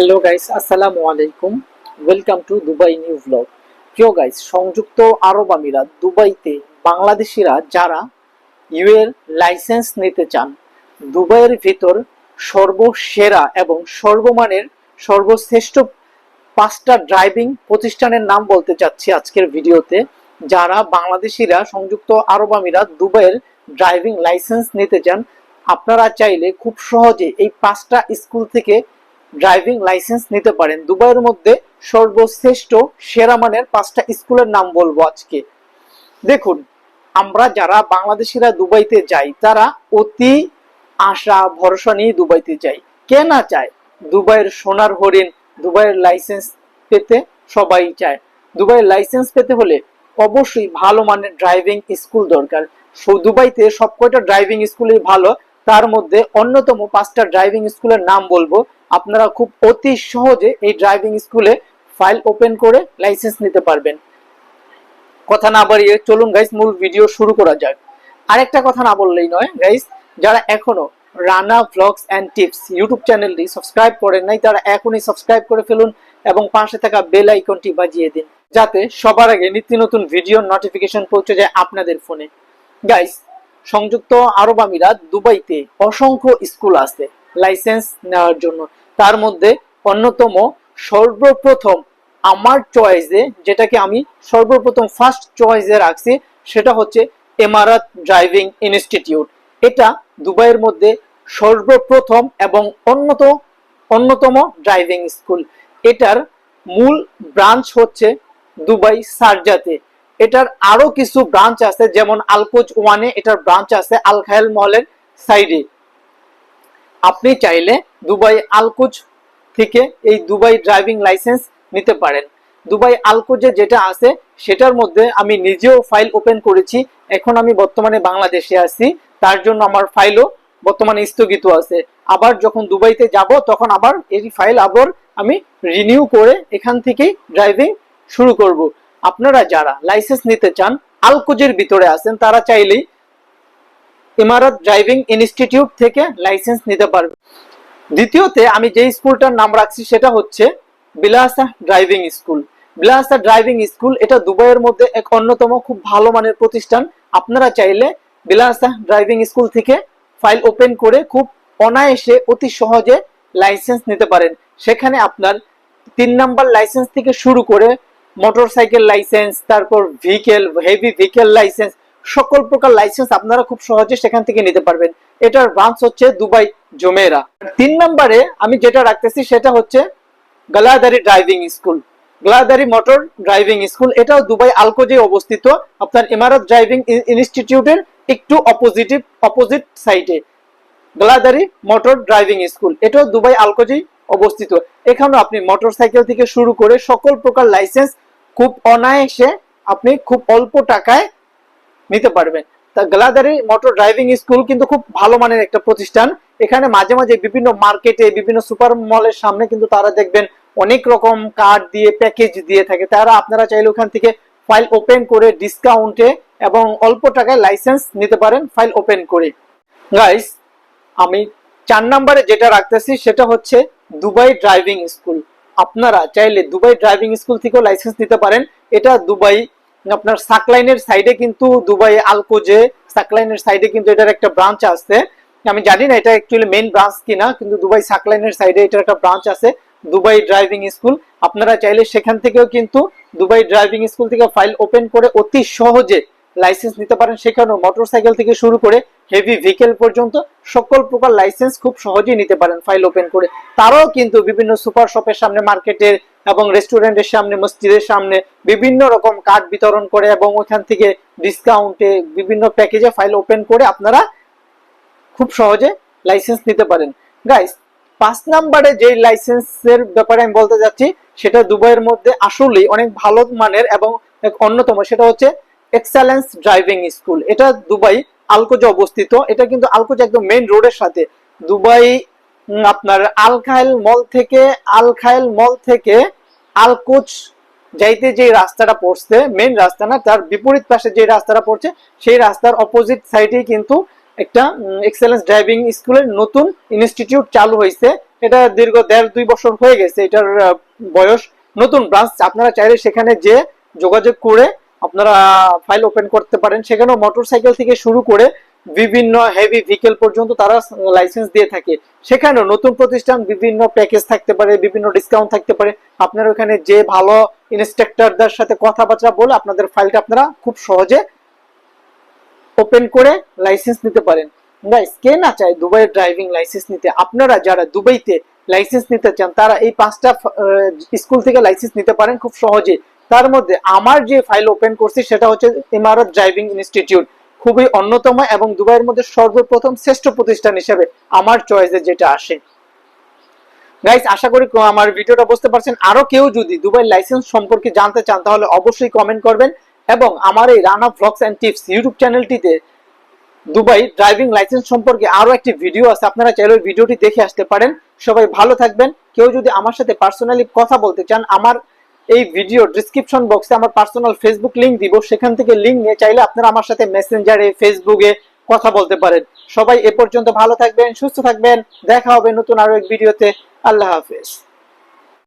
Hello guys আসসালামু আলাইকুম welcome to Dubai new blog প্রিয় গাইস সংযুক্ত আরব আমিরাত, দুবাইতে বাংলাদেশিরা যারা ইউএর লাইসেন্স নিতে চান, দুবাইয়ের ভেতর সর্বসেরা এবং সর্বমানের সর্বশ্রেষ্ঠ পাঁচটা ড্রাইভিং প্রতিষ্ঠানের নাম বলতে চাচ্ছি আজকের ভিডিওতে, যারা বাংলাদেশিরা সংযুক্ত আরব আমিরাত, দুবাইয়ের ড্রাইভিং লাইসেন্স নিতে চান, আপনারা চাইলে খুব সহজে এই পাঁচটা স্কুল থেকে ড্রাইভিং লাইসেন্স নিতে পারেন। দুবাইয়ের মধ্যে সর্বশ্রেষ্ঠ সেরা মানের পাঁচটা স্কুলের নাম বলব আজকে। দেখুন, আমরা যারা বাংলাদেশিরা দুবাইতে যাই, তারা অতি আশা, ভরসা নিয়ে দুবাইতে যাই। কে না চায়? দুবাইয়ের সোনার হরিণ, দুবাইয়ের লাইসেন্স পেতে সবাই চায়। দুবাইয়ের লাইসেন্স পেতে হলে অবশ্যই ভালো মানের ড্রাইভিং স্কুল দরকার। দুবাইতে সব কয়টা ড্রাইভিং স্কুলই ভালো। তার মধ্যে অন্যতম পাঁচটা ড্রাইভিং স্কুলের নাম বলব। আপনারা খুব অতি সহজে এই ড্রাইভিং স্কুলে ফাইল ওপেন করে লাইসেন্স নিতে পারবেন। কথা না বাড়িয়ে চলুন গাইস মূল ভিডিও শুরু করা যাক। আরেকটা কথা না বললেই নয় গাইস যারা এখনও Rana vlogs and tips YouTube চ্যানেলটি সাবস্ক্রাইব করেন নাই, তারা এখনই সাবস্ক্রাইব করে ফেলুন এবং পাশে থাকা বেল আইকনটি বাজিয়ে দিন। যাতে সবার আগে নিত্য নতুন ভিডিও নোটিফিকেশন পৌঁছে যায় আপনাদের ফোনে গাইস সংযুক্ত আরব আমিরাত দুবাইতে অসংখ্য স্কুল আছে, লাইসেন্স নেওয়ার জন্য। তার মধ্যে অন্যতম সর্বপ্রথম আমার চয়েসে, যেটাকে আমি সর্বপ্রথম ফার্স্ট চয়েসে রাখছি, সেটা হচ্ছে এমারাত ড্রাইভিং ইনস্টিটিউট। এটা দুবাইয়ের মধ্যে সর্বপ্রথম এবং অন্যত, অন্যতম ড্রাইভিং স্কুল। এটার মূল ব্রাঞ্চ হচ্ছে দুবাই সারজাতে। এটার আরও কিছু ব্রাঞ্চ আছে, যেমন আলকোজ ওয়ানে এটার ব্রাঞ্চ আছে আল খায়াল মহলের সাইডে আপনি চাইলে দুবাই আলকুজ থেকে এই দুবাই ড্রাইভিং লাইসেন্স নিতে পারেন। দুবাই আলকুজে যেটা আছে, সেটার মধ্যে আমি নিজেও ফাইল ওপেন করেছি। এখন আমি বর্তমানে বাংলাদেশে আছি, তার জন্য আমার ফাইলও বর্তমানে স্থগিত আছে। আবার যখন দুবাইতে যাব, তখন আবার এই ফাইল আবার আমি রিনিউ করে এখান থেকেই ড্রাইভিং শুরু করব। আপনারা যারা লাইসেন্স নিতে চান, আলকুজের ভিতরে আছেন, তারা চাইলেই ইমারত ড্রাইভিং ইনস্টিটিউট থেকে লাইসেন্স নিতে পারবে দ্বিতীয়তে, আমি যে স্কুলটার নাম রাখছি, সেটা হচ্ছে Belhasa driving school. Belhasa driving school, এটা দুবাইয়ের মধ্যে এক অন্যতম খুব ভালো মানের প্রতিষ্ঠান। আপনারা চাইলে বিলাসা ড্রাইভিং স্কুল থেকে ফাইল ওপেন করে খুব অনায়াসে, অতি সহজে লাইসেন্স নিতে পারেন। সেখানে আপনার তিন নাম্বার লাইসেন্স থেকে শুরু করে মোটরসাইকেল লাইসেন্স তারপর ভেহিকেল হেভি ভেহিকেল লাইসেন্স সকল প্রকার লাইসেন্স আপনারা খুব সহজে সেখান থেকে নিতে পারবেন। এটার ব্রাঞ্চ হচ্ছে দুবাই জোমেরা। তিন নম্বরে আমি যেটা রাখতেছি সেটা হচ্ছে Galadari driving school Galadari motor driving school এটাও দুবাই আলকোজে অবস্থিত। আপনার ইমারত ড্রাইভিং ইনস্টিটিউটের একটু অপোজিটিভ অপোজিট সাইডে গলাদারি মোটর ড্রাইভিং স্কুল এটাও দুবাই আলকোজেই অবস্থিত। এখানেও আপনি মোটরসাইকেল থেকে শুরু করে সকল প্রকার লাইসেন্স খুব অনায়াসে আপনি খুব অল্প টাকায় নিতে পারবেন। তা গলাদারি মোটর ড্রাইভিং স্কুল কিন্তু খুব ভালো মানের একটা প্রতিষ্ঠান। এখানে মাঝে মাঝে বিভিন্ন মার্কেটে, বিভিন্ন সুপার মলের সামনে কিন্তু তারা দেখবেন অনেক রকম কার্ড দিয়ে, প্যাকেজ দিয়ে থাকে। তারা আপনারা চাইলে ওখান থেকে ফাইল ওপেন করে ডিসকাউন্টে এবং অল্প টাকায় লাইসেন্স নিতে পারেন ফাইল ওপেন করে। গাইস, আমি চার নম্বরে যেটা রাখতেছি সেটা হচ্ছে দুবাই ড্রাইভিং স্কুল। আপনারা চাইলে দুবাই ড্রাইভিং স্কুল থেকেও লাইসেন্স নিতে পারেন। এটা দুবাই, আপনার সাকলাইনের সাইডে কিন্তু দুবাই আলকোজে, সাকলাইনের সাইডে কিন্তু এটার একটা ব্রাঞ্চ আছে। আমি জানি না এটা অ্যাকচুয়ালি মেইন ব্রাঞ্চ কিনা, কিন্তু দুবাই সাকলাইনের সাইডে এটার একটা ব্রাঞ্চ আছে, দুবাই ড্রাইভিং স্কুল আপনারা চাইলে সেখান থেকেও কিন্তু দুবাই ড্রাইভিং স্কুল থেকে ফাইল ওপেন করে অতি সহজে লাইসেন্স নিতে পারেন। সেখানেও মোটরসাইকেল থেকে শুরু করে হেভি ভেহিকেল পর্যন্ত সকল প্রকার লাইসেন্স খুব সহজেই নিতে পারেন ফাইল ওপেন করে। তারাও কিন্তু বিভিন্ন সুপার শপের সামনে মার্কেটের এবং রেস্টুরেন্টের সামনে, মসজিদের সামনে বিভিন্ন রকম কার্ড বিতরণ করে এবং ওখান থেকে ডিসকাউন্টে বিভিন্ন প্যাকেজে ফাইল ওপেন করে আপনারা খুব সহজে লাইসেন্স নিতে পারেন। গাইস পাঁচ নাম্বারে যে লাইসেন্সের ব্যাপারে আমি বলতে যাচ্ছি, সেটা দুবাইয়ের মধ্যে আসলেই অনেক ভালো মানের এবং অন্যতম, সেটা হচ্ছে এক্সেলেন্স ড্রাইভিং স্কুল এটা দুবাই আলকোজে অবস্থিত। এটা কিন্তু আলকোজ একদম মেইন রোডের সাথে। দুবাই আপনার আল খায়েল মল থেকে আল খায়েল মল থেকে আলকোচ যাইতে যে রাস্তাটা পড়ছে মেইন রাস্তা না, তার বিপরীত পাশে যে রাস্তাটা পড়ছে, সেই রাস্তার অপোজিট সাইডেই কিন্তু একটা এক্সেলেন্স ড্রাইভিং স্কুলের নতুন ইনস্টিটিউট চালু হয়েছে এটা দীর্ঘ দেড় দুই বছর হয়ে গেছে, এটার বয়স নতুন ব্রাঞ্চ আপনারা চাইলে সেখানে যে যোগাযোগ করে আপনারা ফাইল ওপেন করতে পারেন। সেখানেও মোটরসাইকেল থেকে শুরু করে বিভিন্ন হেভি ভেহিকেল পর্যন্ত তারা লাইসেন্স দিয়ে থাকে। সেখানেও নতুন প্রতিষ্ঠান বিভিন্ন প্যাকেজ থাকতে পারে, বিভিন্ন ডিসকাউন্ট থাকতে পারে। আপনারা ওখানে যে ভালো ইনস্ট্রাক্টরদের সাথে কথাবার্তা বলে আপনাদের ফাইলটা আপনারা খুব সহজে ওপেন করে লাইসেন্স নিতে পারেন। গাইস কে না চায় দুবাইয়ের ড্রাইভিং লাইসেন্স নিতে? আপনারা যারা দুবাইতে লাইসেন্স নিতে চান, তারা এই পাঁচটা স্কুল থেকে লাইসেন্স নিতে পারেন খুব সহজে। তার মধ্যে আমার যে ফাইল ওপেন করছি সেটা হচ্ছে ইমারত ড্রাইভিং ইনস্টিটিউট খুবই অন্যতম এবং দুবাইয়ের মধ্যে সর্বপ্রথম শ্রেষ্ঠ প্রতিষ্ঠান হিসেবে আমার চয়েসে যেটা আসে। গাইস আশা করি আমার ভিডিওটা বুঝতে পারছেন। আরও কেউ যদি দুবাই লাইসেন্স সম্পর্কে জানতে চান, তাহলে অবশ্যই কমেন্ট করবেন এবং আমার এই Rana vlogs and tips YouTube চ্যানেলটিতে দুবাই ড্রাইভিং লাইসেন্স সম্পর্কে আরও একটি ভিডিও আছে। আপনারা চাইলে ভিডিওটি দেখে আসতে পারেন। সবাই ভালো থাকবেন। কেউ যদি আমার সাথে পার্সোনালি কথা বলতে চান, আমার এই ভিডিও ডিসক্রিপশন বক্সে আমার পার্সোনাল ফেসবুক লিংক দিব। সেখান থেকে লিংক নিয়ে চাইলে আপনারা আমার সাথে মেসেঞ্জারে ফেসবুকে কথা বলতে পারেন। সবাই এ পর্যন্ত ভালো থাকবেন, সুস্থ থাকবেন। দেখা হবে নতুন আরও এক ভিডিওতে আল্লাহ হাফেজ।